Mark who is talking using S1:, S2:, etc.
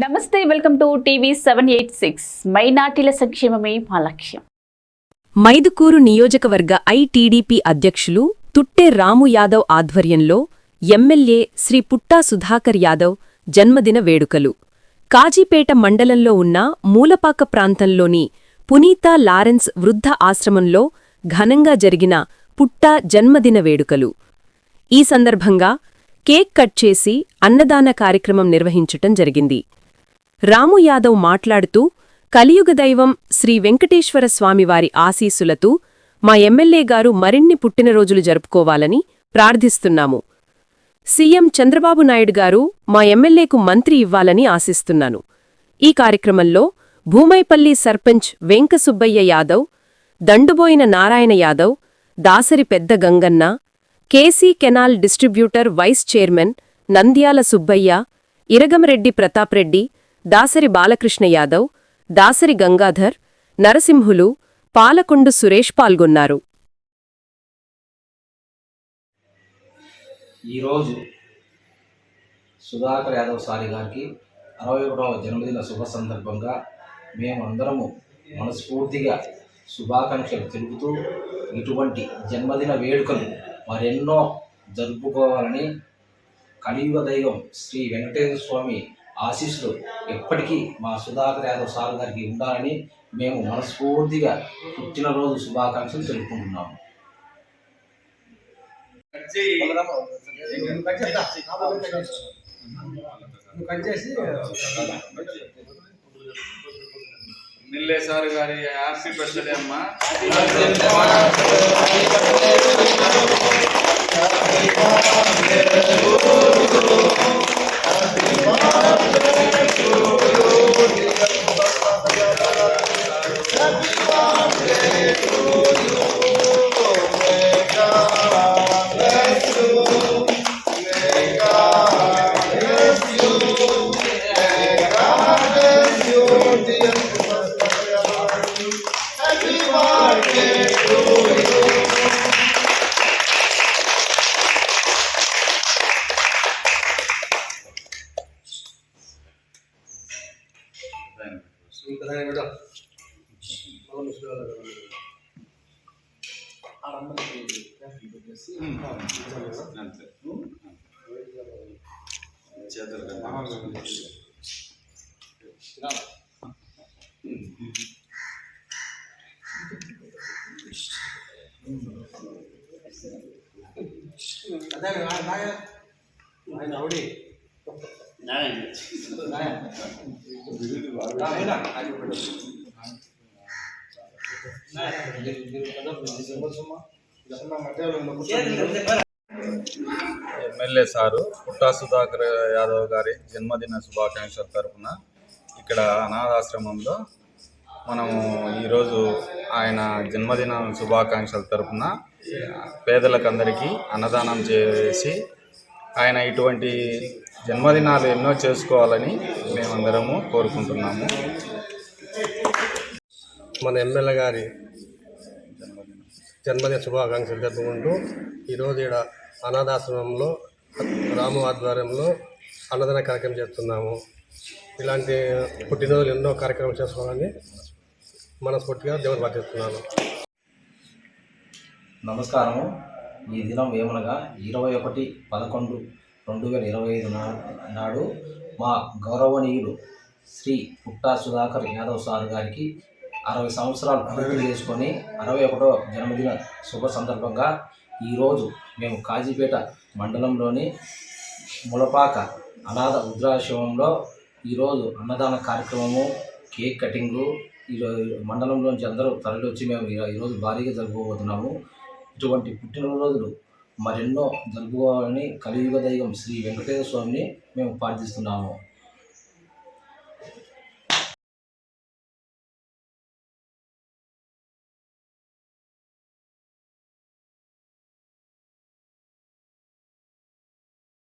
S1: నమస్తే welcome to TV seven eight six. మైనార్టీల సంక్షేమమే మా లక్ష్యం.
S2: మైదుకూరు నియోజకవర్గ ఐటీడీపీ అధ్యక్షులు తుట్టె రాము యాదవ్ ఆధ్వర్యంలో ఎమ్మెల్యే శ్రీ పుట్టా సుధాకర్ యాదవ్ జన్మదిన వేడుకలు. కాజీపేట మండలంలో ఉన్న మూలపాక ప్రాంతంలోని పునీత లారెన్స్ వృద్ధ ఆశ్రమంలో ఘనంగా జరిగిన పుట్టా జన్మదిన వేడుకలు. ఈ సందర్భంగా కేక్ కట్ చేసి అన్నదాన కార్యక్రమం నిర్వహించటం జరిగింది. రాము యాదవ్ మాట్లాడుతూ కలియుగ దైవం శ్రీ వెంకటేశ్వర స్వామివారి ఆశీసులతో మా ఎమ్మెల్యే గారు మరిన్ని పుట్టినరోజులు జరుపుకోవాలని ప్రార్థిస్తున్నాము. సీఎం చంద్రబాబు నాయుడు గారు మా ఎమ్మెల్యేకు మంత్రి ఇవ్వాలని ఆశిస్తున్నాను. ఈ కార్యక్రమంలో భూమైపల్లి sarpanch వెంకసుబ్బయ్య Yadav Dandaboina Narayana Yadav Dasari Pedda Ganganna KC canal distributor vice chairman Nandyala Subbaiah Iragamreddy Pratapreddy Dasari Balakrishna Yadav Dasari Gangadhar Narasimhulu Palakondu Suresh పాల్గొన్నారు.
S3: ఈరోజు సుధాకర్ యాదవ్ సారి గారికి అరవై ఒకటవ జన్మదిన శుభ సందర్భంగా మేము అందరము మనస్ఫూర్తిగా శుభాకాంక్షలు తెలుపుతూ ఇటువంటి జన్మదిన వేడుకలు మరెన్నో జరుపుకోవాలని కలియుగ దైవం శ్రీ వెంకటేశ్వర స్వామి ఆశీస్సులు ఎప్పటికీ మా సుధాకర్ యాదవ్ సార్ గారికి ఉండాలని మేము మనస్ఫూర్తిగా పుట్టినరోజు శుభాకాంక్షలు తెలుపుకుంటున్నాము
S4: నిల్లే సార్ గారి హ్యాపీ బర్త్డే అమ్మా. అంతే చేతులు కలిపి. ఎమ్మెల్యే సారు పుట్టా సుధాకర్ యాదవ్ గారి జన్మదిన శుభాకాంక్షల తరపున ఇక్కడ అనాథాశ్రమంలో మనము ఈరోజు ఆయన జన్మదిన శుభాకాంక్షల తరపున పేదలకందరికీ అన్నదానం చేసి ఆయన ఇటువంటి జన్మదినాలు ఎన్నో చేసుకోవాలని మేమందరము కోరుకుంటున్నాము.
S5: మన ఎమ్మెల్యే గారి జన్మదిన శుభాకాంక్షలు జరుపుకుంటూ ఈరోజు ఇక్కడ అనాథాశ్రమంలో రాము ఆధ్వర్యంలో అన్నదాన కార్యక్రమం చేస్తున్నాము. ఇలాంటి పుట్టినరోజులు ఎన్నో కార్యక్రమాలు చేసుకోవాలని మనస్ఫూర్తిగా దేవుని ప్రార్థిస్తున్నాను.
S3: నమస్కారము. ఈ దినం ఏమనగా ఇరవై ఒకటి పదకొండు రెండు వేల ఇరవై ఐదు నా- నాడు మా గౌరవనీయులు శ్రీ పుట్టా సుధాకర్ యాదవ్ సార్ గారికి అరవై సంవత్సరాలు పూర్తి చేసుకొని అరవై ఒకటో జన్మదిన శుభ సందర్భంగా ఈరోజు మేము కాజీపేట మండలంలోని ములపాక అనాథ వృద్ధాశ్రమంలో ఈరోజు అన్నదాన కార్యక్రమము కేక్ కటింగు ఈరోజు మండలంలోంచి అందరూ తరలి వచ్చి మేము ఈరోజు భారీగా జరుపుకోబోతున్నాము. ఇటువంటి పుట్టినరోజులు మరెన్నో జరుపుకోవాలని కలియుగ దైవం శ్రీ వెంకటేశ్వర స్వామిని మేము ప్రార్థిస్తున్నాము.